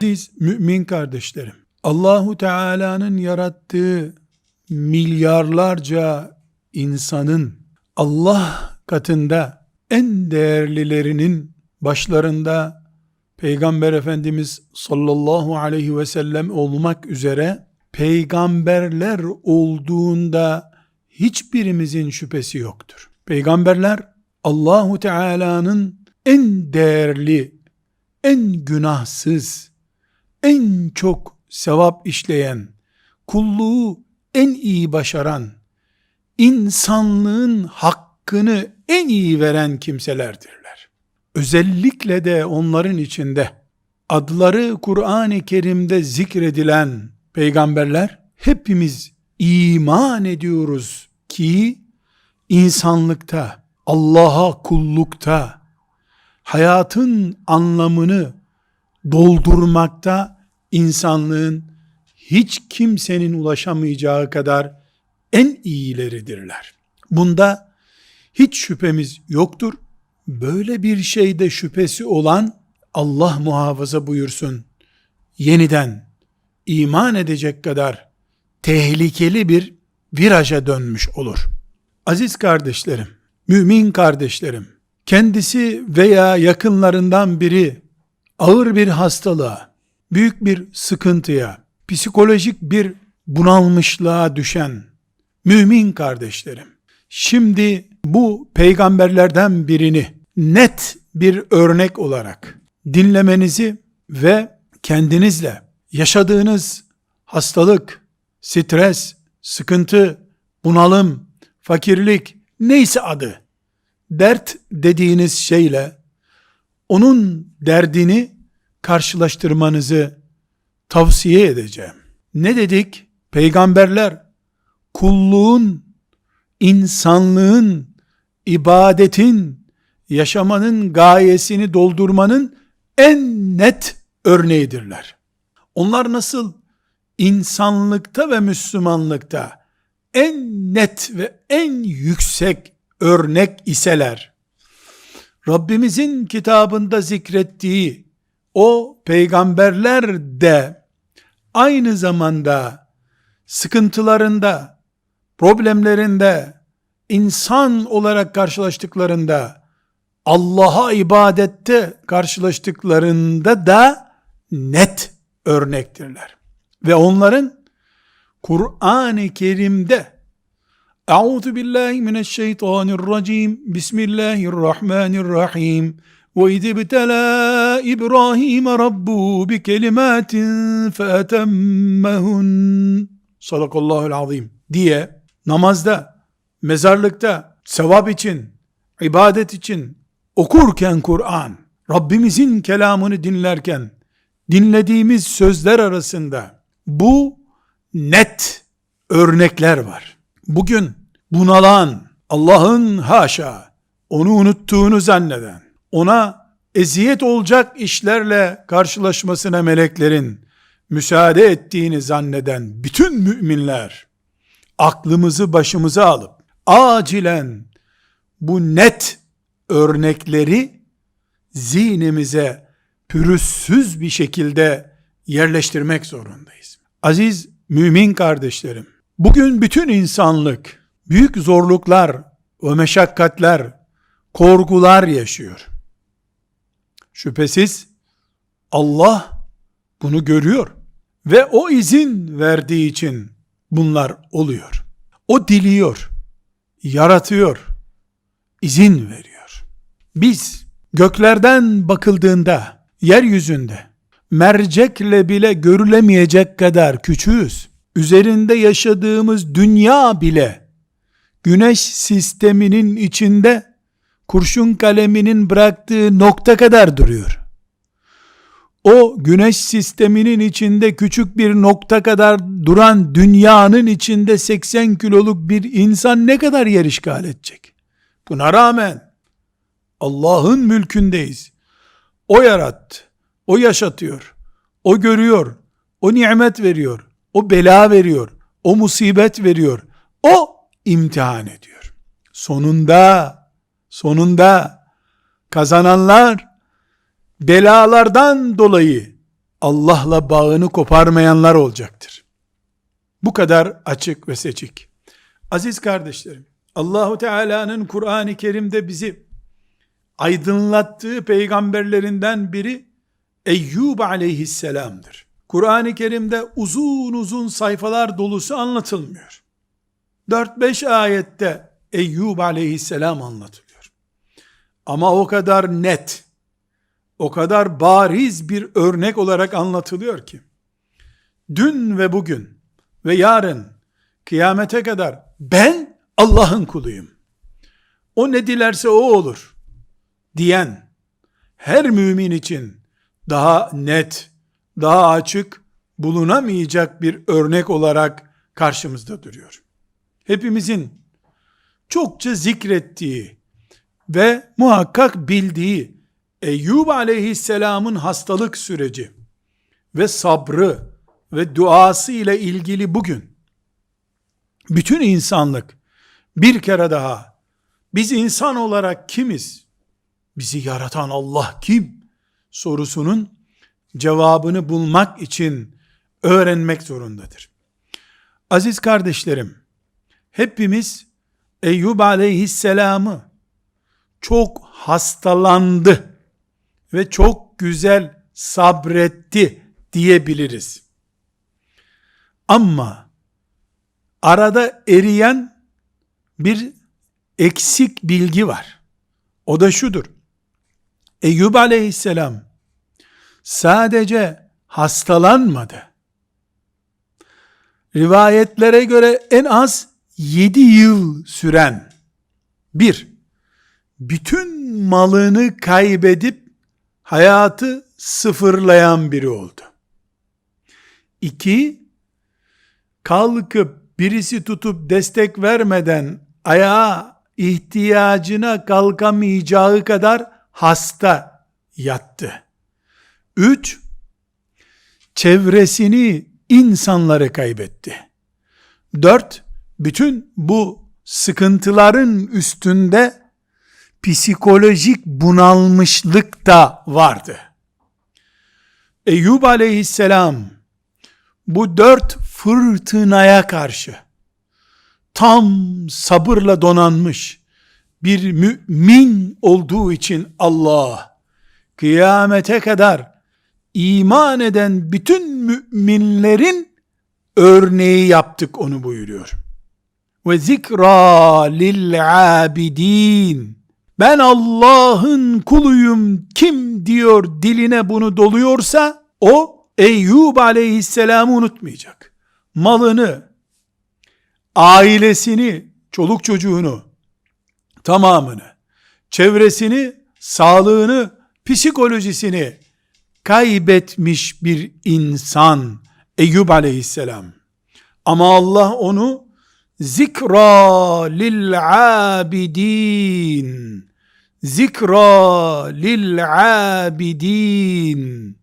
Siz mümin kardeşlerim, Allahu Teala'nın yarattığı milyarlarca insanın Allah katında en değerlilerinin başlarında Peygamber Efendimiz sallallahu aleyhi ve sellem olmak üzere peygamberler olduğunda hiçbirimizin şüphesi yoktur. Peygamberler Allahu Teala'nın en değerli, en günahsız, en çok sevap işleyen, kulluğu en iyi başaran, insanlığın hakkını en iyi veren kimselerdirler. Özellikle de onların içinde adları Kur'an-ı Kerim'de zikredilen peygamberler hepimiz iman ediyoruz ki insanlıkta, Allah'a kullukta, hayatın anlamını doldurmakta insanlığın hiç kimsenin ulaşamayacağı kadar en iyileridirler. Bunda hiç şüphemiz yoktur. Böyle bir şeyde şüphesi olan Allah muhafaza buyursun. Yeniden iman edecek kadar tehlikeli bir viraja dönmüş olur. Aziz kardeşlerim, mümin kardeşlerim, kendisi veya yakınlarından biri ağır bir hastalığa, büyük bir sıkıntıya, psikolojik bir bunalmışlığa düşen mümin kardeşlerim, şimdi bu peygamberlerden birini net bir örnek olarak dinlemenizi ve kendinizle yaşadığınız hastalık, stres, sıkıntı, bunalım, fakirlik neyse adı, dert dediğiniz şeyle onun derdini karşılaştırmanızı tavsiye edeceğim. Ne dedik? Peygamberler kulluğun, insanlığın, ibadetin, yaşamanın gayesini doldurmanın en net örneğidirler. Onlar nasıl insanlıkta ve Müslümanlıkta en net ve en yüksek örnek iseler, Rabbimizin kitabında zikrettiği o peygamberler de aynı zamanda sıkıntılarında, problemlerinde, insan olarak karşılaştıklarında, Allah'a ibadette karşılaştıklarında da net örnektirler. Ve onların Kur'an-ı Kerim'de Euzu billahi mineşşeytanirracim Bismillahirrahmanirrahim ve idibtela İbrahim rabbu bi kelimatin feetemmehun Sadakallahul azim diye namazda, mezarlıkta, sevap için, ibadet için okurken Kur'an, Rabbimizin kelamını dinlerken, dinlediğimiz sözler arasında bu net örnekler var. Bugün bunalan, Allah'ın haşa, onu unuttuğunu zanneden, ona eziyet olacak işlerle karşılaşmasına meleklerin müsaade ettiğini zanneden bütün müminler, aklımızı başımıza alıp, acilen bu net örnekleri zihnimize pürüzsüz bir şekilde yerleştirmek zorundayız. Aziz mümin kardeşlerim, bugün bütün insanlık büyük zorluklar ve meşakkatler, korkular yaşıyor. Şüphesiz Allah bunu görüyor ve o izin verdiği için bunlar oluyor. O diliyor, yaratıyor, izin veriyor. Biz göklerden bakıldığında yeryüzünde mercekle bile görülemeyecek kadar küçüğüz. Üzerinde yaşadığımız dünya bile güneş sisteminin içinde kurşun kaleminin bıraktığı nokta kadar duruyor. O güneş sisteminin içinde küçük bir nokta kadar duran dünyanın içinde 80 kiloluk bir insan ne kadar yer işgal edecek? Buna rağmen Allah'ın mülkündeyiz. O yarattı. O yaşatıyor. O görüyor. O nimet veriyor. O bela veriyor. O musibet veriyor. O imtihan ediyor. Sonunda, sonunda kazananlar belalardan dolayı Allah'la bağını koparmayanlar olacaktır. Bu kadar açık ve seçik. Aziz kardeşlerim, Allahu Teala'nın Kur'an-ı Kerim'de bizi aydınlattığı peygamberlerinden biri Eyyub aleyhisselamdır. Kur'an-ı Kerim'de uzun uzun sayfalar dolusu anlatılmıyor. 4-5 ayette Eyyub aleyhisselam anlatılıyor. Ama o kadar net, o kadar bariz bir örnek olarak anlatılıyor ki, dün ve bugün ve yarın kıyamete kadar ben Allah'ın kuluyum. O ne dilerse o olur diyen her mümin için daha net, daha açık bulunamayacak bir örnek olarak karşımızda duruyor. Hepimizin çokça zikrettiği ve muhakkak bildiği Eyyub aleyhisselamın hastalık süreci ve sabrı ve duası ile ilgili bugün bütün insanlık bir kere daha biz insan olarak kimiz? Bizi yaratan Allah kim? Sorusunun cevabını bulmak için öğrenmek zorundadır. Aziz kardeşlerim, hepimiz Eyyub aleyhisselamı çok hastalandı ve çok güzel sabretti diyebiliriz. Ama arada eriyen bir eksik bilgi var. O da şudur. Eyyub aleyhisselam sadece hastalanmadı. Rivayetlere göre en az 7 yıl süren bir, bütün malını kaybedip hayatı sıfırlayan biri oldu. İki, kalkıp birisi tutup destek vermeden ayağa ihtiyacına kalkamayacağı kadar hasta yattı. Üç, çevresini, insanları kaybetti. Dört, bütün bu sıkıntıların üstünde psikolojik bunalmışlık da vardı. Eyyub aleyhisselam bu dört fırtınaya karşı tam sabırla donanmış bir mümin olduğu için Allah kıyamete kadar iman eden bütün müminlerin örneği yaptık onu buyuruyor. Ve zikra lil abidin. Ben Allah'ın kuluyum kim diyor diline bunu doluyorsa o Eyyub aleyhisselamı unutmayacak. Malını, ailesini, çoluk çocuğunu, tamamını, çevresini, sağlığını, psikolojisini kaybetmiş bir insan Eyyub aleyhisselam. Ama Allah onu zikra lil abidin zikra lil abidin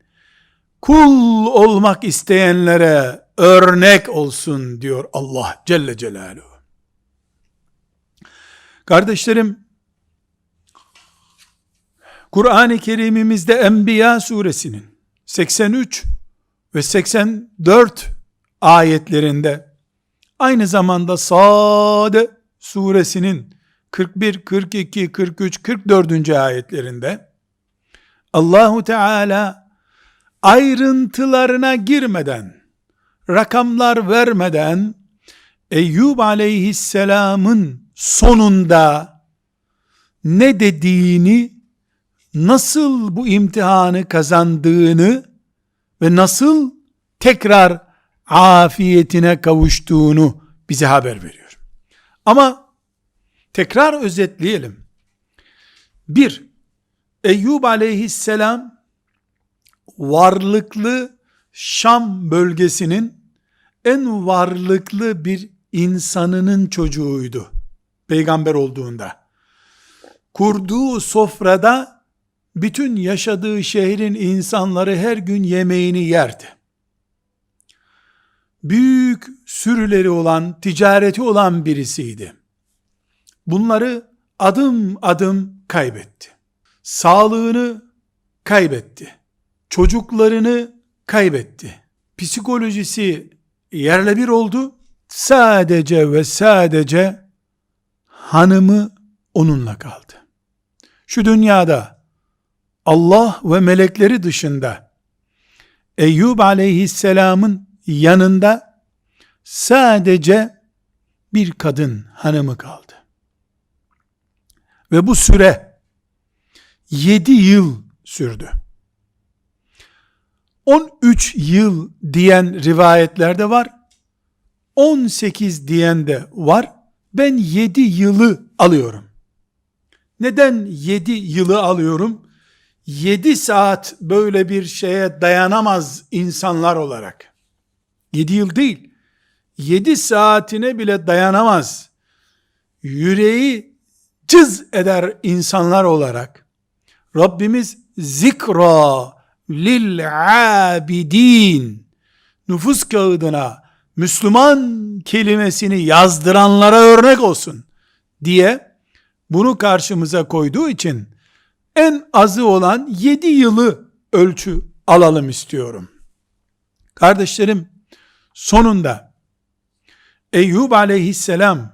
kul olmak isteyenlere örnek olsun diyor Allah Celle Celaluhu. Kardeşlerim, Kur'an-ı Kerim'imizde Enbiya suresinin 83 ve 84 ayetlerinde aynı zamanda Sade suresinin 41, 42, 43, 44. ayetlerinde Allahu Teala ayrıntılarına girmeden, rakamlar vermeden Eyyub aleyhisselamın sonunda ne dediğini, nasıl bu imtihanı kazandığını ve nasıl tekrar afiyetine kavuştuğunu bize haber veriyor. Ama tekrar özetleyelim. Bir, Eyyub aleyhisselam varlıklı Şam bölgesinin en varlıklı bir insanının çocuğuydu. Peygamber olduğunda. Kurduğu sofrada bütün yaşadığı şehrin insanları her gün yemeğini yerdi. Büyük sürüleri olan, ticareti olan birisiydi. bunları adım adım kaybetti. Sağlığını kaybetti. Çocuklarını kaybetti. Psikolojisi yerle bir oldu. Sadece ve sadece hanımı onunla kaldı. Şu dünyada Allah ve melekleri dışında Eyyub aleyhisselamın yanında sadece bir kadın hanımı kaldı. Ve bu süre 7 yıl sürdü. 13 yıl diyen rivayetlerde var. 18 diyen de var. Ben 7 yılı alıyorum. Neden 7 yılı alıyorum? 7 saat böyle bir şeye dayanamaz insanlar olarak. 7 yıl değil. 7 saatine bile dayanamaz. Yüreği cız eder insanlar olarak. Rabbimiz zikra lil abidin nüfus kağıdına Müslüman kelimesini yazdıranlara örnek olsun diye bunu karşımıza koyduğu için en azı olan 7 yılı ölçü alalım istiyorum. Kardeşlerim sonunda Eyüp aleyhisselam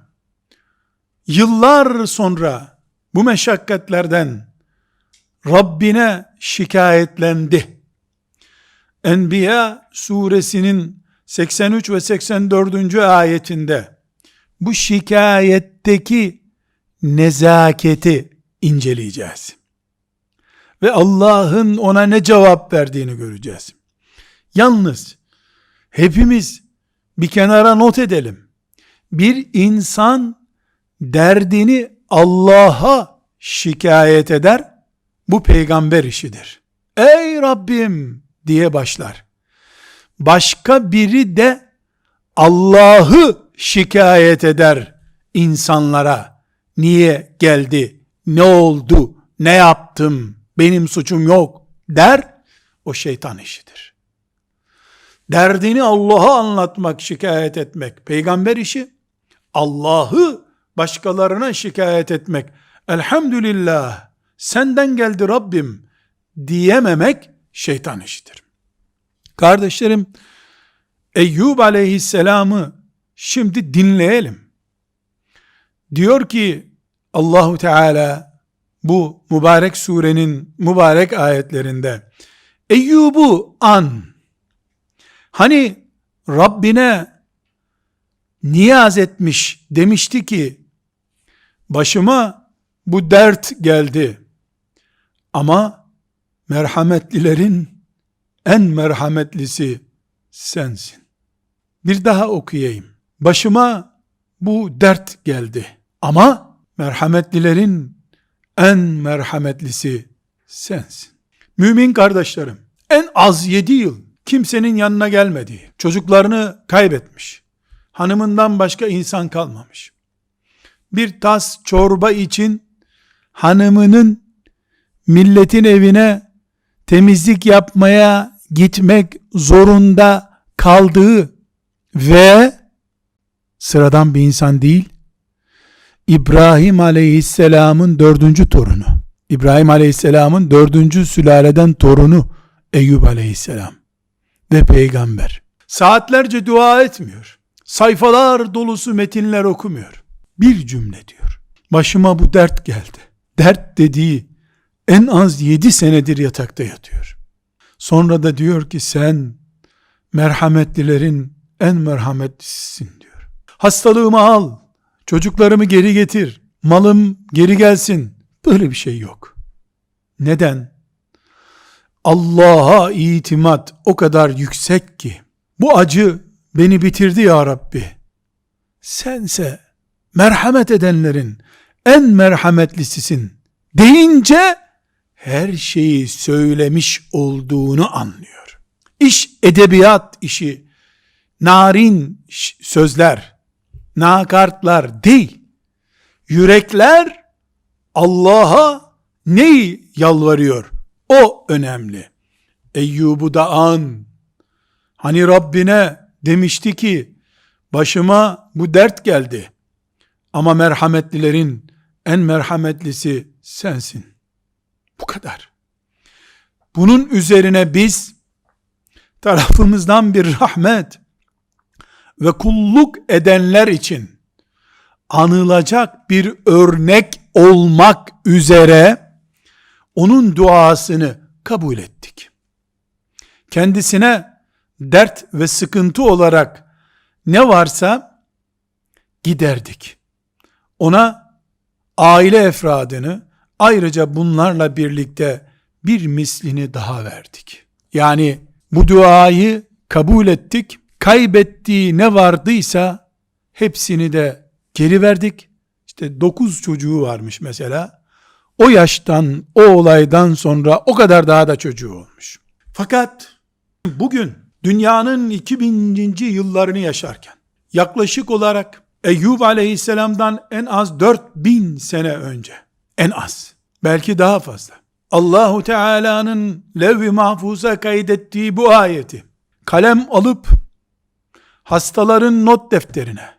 yıllar sonra bu meşakkatlerden Rabbine şikayetlendi. Enbiya suresinin 83 ve 84. ayetinde bu şikayetteki nezaketi inceleyeceğiz. Ve Allah'ın ona ne cevap verdiğini göreceğiz. Yalnız hepimiz bir kenara not edelim. Bir insan derdini Allah'a şikayet eder, bu peygamber işidir. Ey Rabbim diye başlar. Başka biri de Allah'ı şikayet eder insanlara. Niye geldi? Ne oldu? Ne yaptım? Benim suçum yok der. O şeytan işidir. Derdini Allah'a anlatmak, şikayet etmek peygamber işi. Allah'ı başkalarına şikayet etmek. Elhamdülillah senden geldi Rabbim diyememek şeytan işidir. Kardeşlerim Eyyub aleyhisselamı şimdi dinleyelim. Diyor ki Allahu Teala bu mübarek surenin mübarek ayetlerinde Eyyub'u an hani Rabbine niyaz etmiş demişti ki başıma bu dert geldi ama merhametlilerin en merhametlisi sensin. Bir daha okuyayım. Başıma bu dert geldi. Ama merhametlilerin en merhametlisi sensin. Mümin kardeşlerim, en az yedi yıl kimsenin yanına gelmediği, çocuklarını kaybetmiş, hanımından başka insan kalmamış. Bir tas çorba için hanımının milletin evine temizlik yapmaya gitmek zorunda kaldığı ve sıradan bir insan değil, İbrahim aleyhisselamın dördüncü torunu, İbrahim aleyhisselamın dördüncü sülaleden torunu Eyüp aleyhisselam ve peygamber. Saatlerce dua etmiyor. Sayfalar dolusu metinler okumuyor. Bir cümle diyor. Başıma bu dert geldi. Dert dediği en az yedi senedir yatakta yatıyor. Sonra da diyor ki sen merhametlilerin en merhametlisisin diyor. Hastalığımı al, çocuklarımı geri getir, malım geri gelsin. Böyle bir şey yok. Neden? Allah'a itimat o kadar yüksek ki bu acı beni bitirdi ya Rabbi. Sense merhamet edenlerin en merhametlisisin deyince her şeyi söylemiş olduğunu anlıyor. İş edebiyat işi, narin sözler, nakartlar değil. Yürekler Allah'a neyi yalvarıyor? O önemli. Eyyub'u da an. Hani Rabbine demişti ki, başıma bu dert geldi. Ama merhametlilerin en merhametlisi sensin. Bu kadar. Bunun üzerine biz tarafımızdan bir rahmet ve kulluk edenler için anılacak bir örnek olmak üzere onun duasını kabul ettik. Kendisine dert ve sıkıntı olarak ne varsa giderdik. Ona aile efradını ayrıca bunlarla birlikte bir mislini daha verdik. Yani bu duayı kabul ettik. Kaybettiği ne vardıysa hepsini de geri verdik. İşte dokuz çocuğu varmış mesela. O yaştan, o olaydan sonra o kadar daha da çocuğu olmuş. Fakat bugün dünyanın 2000. yıllarını yaşarken yaklaşık olarak Eyyub aleyhisselamdan en az 4000 sene önce en az belki daha fazla. Allahu Teala'nın levh-i mahfuza kaydettiği bu ayeti kalem alıp hastaların not defterine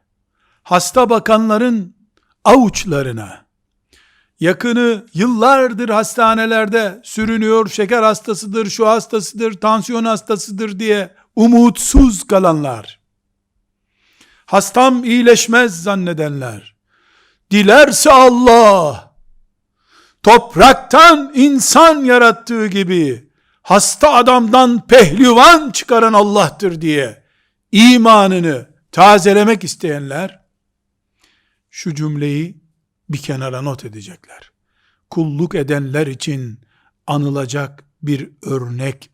hasta bakanların avuçlarına yakını yıllardır hastanelerde sürünüyor, şeker hastasıdır, şu hastasıdır, tansiyon hastasıdır diye umutsuz kalanlar, hastam iyileşmez zannedenler, dilerse Allah, topraktan insan yarattığı gibi, hasta adamdan pehlivan çıkaran Allah'tır diye, imanını tazelemek isteyenler, şu cümleyi bir kenara not edecekler. Kulluk edenler için anılacak bir örnek